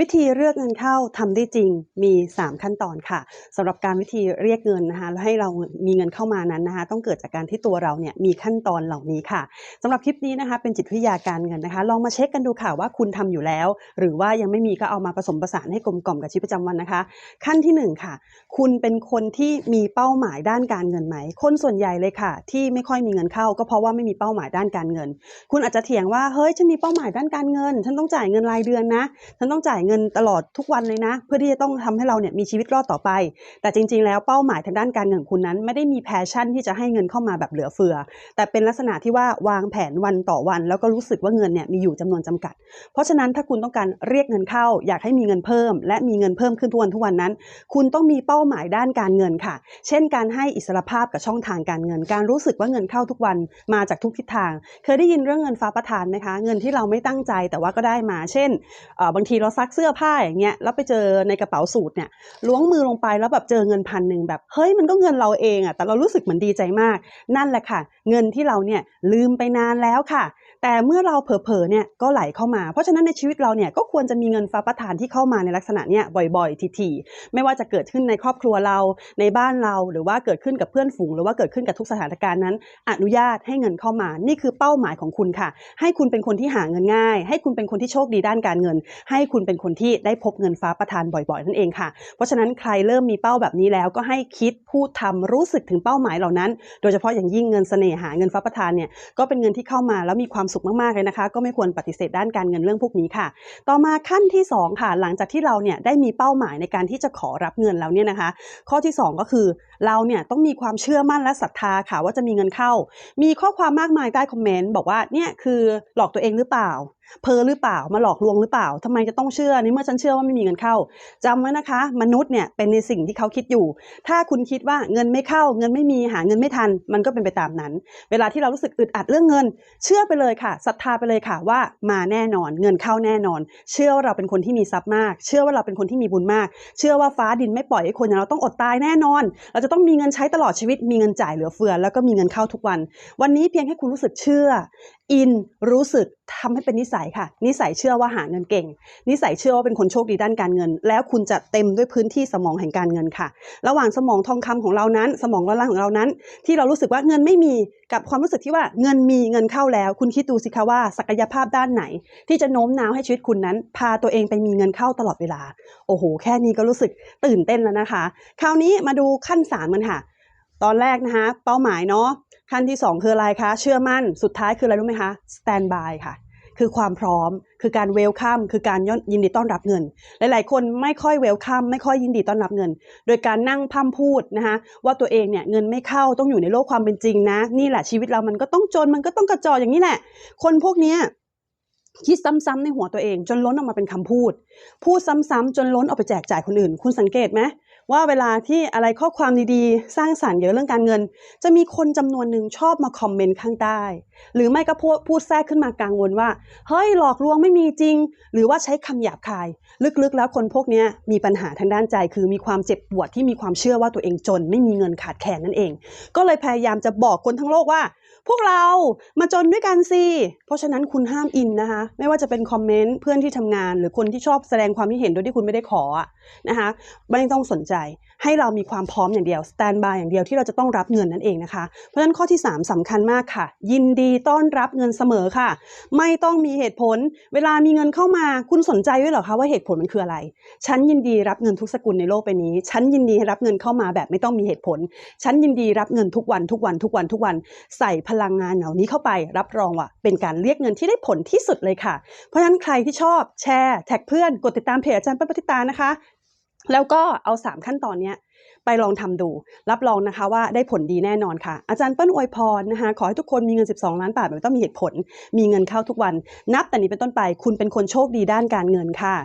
วิธีเลือกเงินเข้าทำได้จริงมี 3 ขั้นตอนค่ะสำหรับการวิธีเรียกเงินนะคะแล้วให้เรามีเงินเข้ามานั้นนะคะ ต้องเกิดจากการที่ตัวเราเนี่ยมีขั้นตอนเหล่านี้ค่ะสำหรับคลิปนี้นะคะเป็นจิตวิทยาการเงินนะคะ ลองมาเช็คกันดูค่ะว่าคุณทำอยู่แล้ว หรือว่ายังไม่มีก็เอามาผสมผสานให้กลมกล่อมกับชีวิตประจำวันนะคะ ขั้นที่หนึ่งค่ะ คุณเป็นคนที่มีเป้าหมายด้านการเงินไหม คนส่วนใหญ่เลยค่ะ ที่ไม่ค่อยมีเงินเข้า ก็เพราะว่าไม่มีเป้าหมายด้านการเงิน คุณอาจจะเถียงว่าเฮ้ยฉันมีเป้าหมายด้านการเงิน ฉันต้องจ่ายเงินรายเดือนนะฉันต้องจ่ายเงินตลอดทุกวันเลยนะ เพื่อที่จะต้องทำให้เราเนี่ยมีชีวิตรอดต่อไป แต่จริง ๆ แล้วเป้าหมายทางด้านการเงินของคุณนั้น ไม่ได้มีแพชชั่นที่จะให้เงินเข้ามาแบบเหลือเฟือ แต่เป็นลักษณะที่ว่าวางแผนวันต่อวัน แล้วก็รู้สึกว่าเงินเนี่ยมีอยู่จำนวนจำกัด เพราะฉะนั้นถ้าคุณต้องการเรียกเงินเข้า อยากให้มีเงินเพิ่ม และมีเงินเพิ่มขึ้นทุกวันทุกวันนั้น คุณต้องมีเป้าหมายด้านการเงินค่ะ เช่น การให้อิสรภาพกับช่องทางการเงิน การรู้สึกว่าเงินเข้าทุกวันมาจากทุกทิศทาง เคยได้ยินเรื่องเงินฟ้าประทานไหมคะ เงินที่เราไม่ตั้งใจแต่ว่าก็ได้มา เช่นบางทีเราซักเสื้อผ้าอย่างเงี้ยแล้วไปเจอในกระเป๋าสูทเนี่ยล้วงมือลงไปแล้วแบบเจอเงินพันหนึ่งแบบเฮ้ยมันก็เงินเราเองอะแต่เรารู้สึกเหมือนดีใจมาก นั่นแหละค่ะ เงินที่เราเนี่ยลืมไปนานแล้วค่ะ แต่เมื่อเราเผลอๆเนี่ยก็ไหลเข้ามา เพราะฉะนั้นในชีวิตเราเนี่ยก็ควรจะมีเงินฟ้าประทานที่เข้ามาในลักษณะเนี่ยบ่อยๆทีๆไม่ว่าจะเกิดขึ้นในครอบครัวเราในบ้านเราหรือว่าเกิดขึ้นกับเพื่อนฝูง หรือว่าเกิดขึ้นกับทุกสถานการณ์นั้น อนุญาตให้เงินเข้ามานี่คือเป้าหมายของคุณค่ะ ให้คุณเป็นคนที่หาเงินง่าย ให้คุณเป็นคนที่โชคดีด้านการเงิน ให้คุณเป็นคนนที่ได้พบเงินฟ้าประทานบ่อยๆ นั่นเองค่ะ เพราะฉะนั้นใครเริ่มมีเป้าแบบนี้แล้วก็ให้คิดพูดทำรู้สึกถึงเป้าหมายเหล่านั้น โดยเฉพาะอย่างยิ่งเงินเสน่หาเงินฟ้าประทานเนี่ยก็เป็นเงินที่เข้ามาแล้วมีความสุขมากๆเลยนะคะ ก็ไม่ควรปฏิเสธด้านการเงินเรื่องพวกนี้ค่ะ ต่อมาขั้นที่สองค่ะ หลังจากที่เราเนี่ยได้มีเป้าหมายในการที่จะขอรับเงินแล้วเนี่ยนะคะ ข้อที่สองก็คือเราเนี่ยต้องมีความเชื่อมั่นและศรัทธาค่ะว่าจะมีเงินเข้า มีข้อความมากมายใต้คอมเมนต์บอกว่าเนี่ยคือหลอกตัวเองหรือเปล่า เพ้อหรือเปล่ามาหลอกลวงหรือเปล่าทำไมจะต้องเชื่อในเมื่อฉันเชื่อว่าไม่มีเงินเข้าจำไว้นะคะ มนุษย์เนี่ยเป็นในสิ่งที่เขาคิดอยู่ ถ้าคุณคิดว่าเงินไม่เข้า เงินไม่มีหาเงินไม่ทัน มันก็เป็นไปตามนั้น เวลาที่เรารู้สึกอึดอัดเรื่องเงิน เชื่อไปเลยค่ะศรัทธาไปเลยค่ะว่ามาแน่นอน เงินเข้าแน่นอน เชื่อว่าเราเป็นคนที่มีทรัพย์มาก เชื่อว่าเราเป็นคนที่มีบุญมาก เชื่อว่าฟ้าดินไม่ปล่อยให้คนอย่างเราต้องอดตายแน่นอนเราจะจะต้องมีเงินใช้ตลอดชีวิต มีเงินจ่ายเหลือเฟือ แล้วก็มีเงินเข้าทุกวัน วันนี้เพียงแค่คุณรู้สึกเชื่อ อิน รู้สึกทำให้เป็นนิสัยค่ะ นิสัยเชื่อว่าหาเงินเก่ง นิสัยเชื่อว่าเป็นคนโชคดีด้านการเงิน แล้วคุณจะเต็มด้วยพื้นที่สมองแห่งการเงินค่ะ ระหว่างสมองทองคำของเรานั้น สมองล้านล่างของเรานั้น ที่เรารู้สึกว่าเงินไม่มีกับความรู้สึกที่ว่าเงินมีเงินเข้าแล้ว คุณคิดดูสิคะว่าศักยภาพด้านไหน ที่จะโน้มน้าวให้ชีวิตคุณนั้น พาตัวเองไปมีเงินเข้าตลอดเวลา โอ้โห แค่นี้ก็รู้สึกตื่นเต้นแล้วนะคะ คราวนี้มาดูขั้นสามกันค่ะ ตอนแรกนะคะเป้าหมายเนาะขั้นที่ 2 คืออะไรคะเชื่อมั่นสุดท้ายคืออะไรรู้ไหมคะ stand by ค่ะ คือความพร้อมคือการเวลคัมคือการยินดีต้อนรับเงิน หลาย ๆ คนไม่ค่อยเวลคัมไม่ค่อยยินดีต้อนรับเงิน โดยการนั่งพร่ำพูดนะคะว่าตัวเองเนี่ยเงินไม่เข้าต้องอยู่ในโลกความเป็นจริงนะ นี่แหละชีวิตเรามันก็ต้องจนมันก็ต้องกระจอกอย่างนี้แหละ คนพวกเนี้ยคิดซ้ำๆในหัวตัวเองจนล้นออกมาเป็นคำพูด พูดซ้ำๆจนล้นออกไปแจกจ่ายคนอื่น คุณสังเกตไหม ว่าเวลาที่อะไรข้อความดีๆ สร้างสรรค์เกี่ยวกับเรื่องการเงิน จะมีคนจำนวนหนึ่งชอบมาคอมเมนต์ข้างใต้ หรือไม่ก็พูดแทรกขึ้นมากลางวนว่า เฮ้ยหลอกลวงไม่มีจริง หรือว่าใช้คำหยาบคาย ลึกๆ แล้วคนพวกนี้มีปัญหาทางด้านใจ คือมีความเจ็บปวดที่มีความเชื่อว่าตัวเองจน ไม่มีเงินขาดแคลนนั่นเอง ก็เลยพยายามจะบอกคนทั้งโลกว่า พวกเรามาจนด้วยกันสิ เพราะฉะนั้นคุณห้ามอินนะคะ ไม่ว่าจะเป็นคอมเมนต์เพื่อนที่ทำงาน หรือคนที่ชอบแสดงความคิดเห็นโดยที่คุณไม่ได้ขอนะคะไม่ต้องสนใจให้เรามีความพร้อมอย่างเดียวสแตนบายอย่างเดียวที่เราจะต้องรับเงินนั่นเองนะคะ เพราะฉะนั้นข้อที่ 3สำคัญมากค่ะ ยินดีต้อนรับเงินเสมอค่ะ ไม่ต้องมีเหตุผล เวลามีเงินเข้ามาคุณสนใจด้วยเหรอคะว่าเหตุผลมันคืออะไร ฉันยินดีรับเงินทุกสกุลในโลกใบนี้ ฉันยินดีรับเงินเข้ามาแบบไม่ต้องมีเหตุผล ฉันยินดีรับเงินทุกวันทุกวันทุกวันทุกวัน ใส่พลังงานเหล่านี้เข้าไป รับรองว่าเป็นการเรียกเงินที่ได้ผลที่สุดเลยค่ะ เพราะฉะนั้นใครที่ชอบแชร์แท็กเพื่อนกดติดตามเพจอาจารย์ปิ้ลปฏิตานะคะ แล้วก็เอา 3 ขั้นตอนเนี้ยไปลองทำดู รับรองนะคะว่าได้ผลดีแน่นอนค่ะ อาจารย์เปิ้ลอวยพรนะคะ ขอให้ทุกคนมีเงิน 12 ล้านบาทแบบไม่ต้องมีเหตุผล มีเงินเข้าทุกวัน นับแต่นี้เป็นต้นไป คุณเป็นคนโชคดีด้านการเงินค่ะ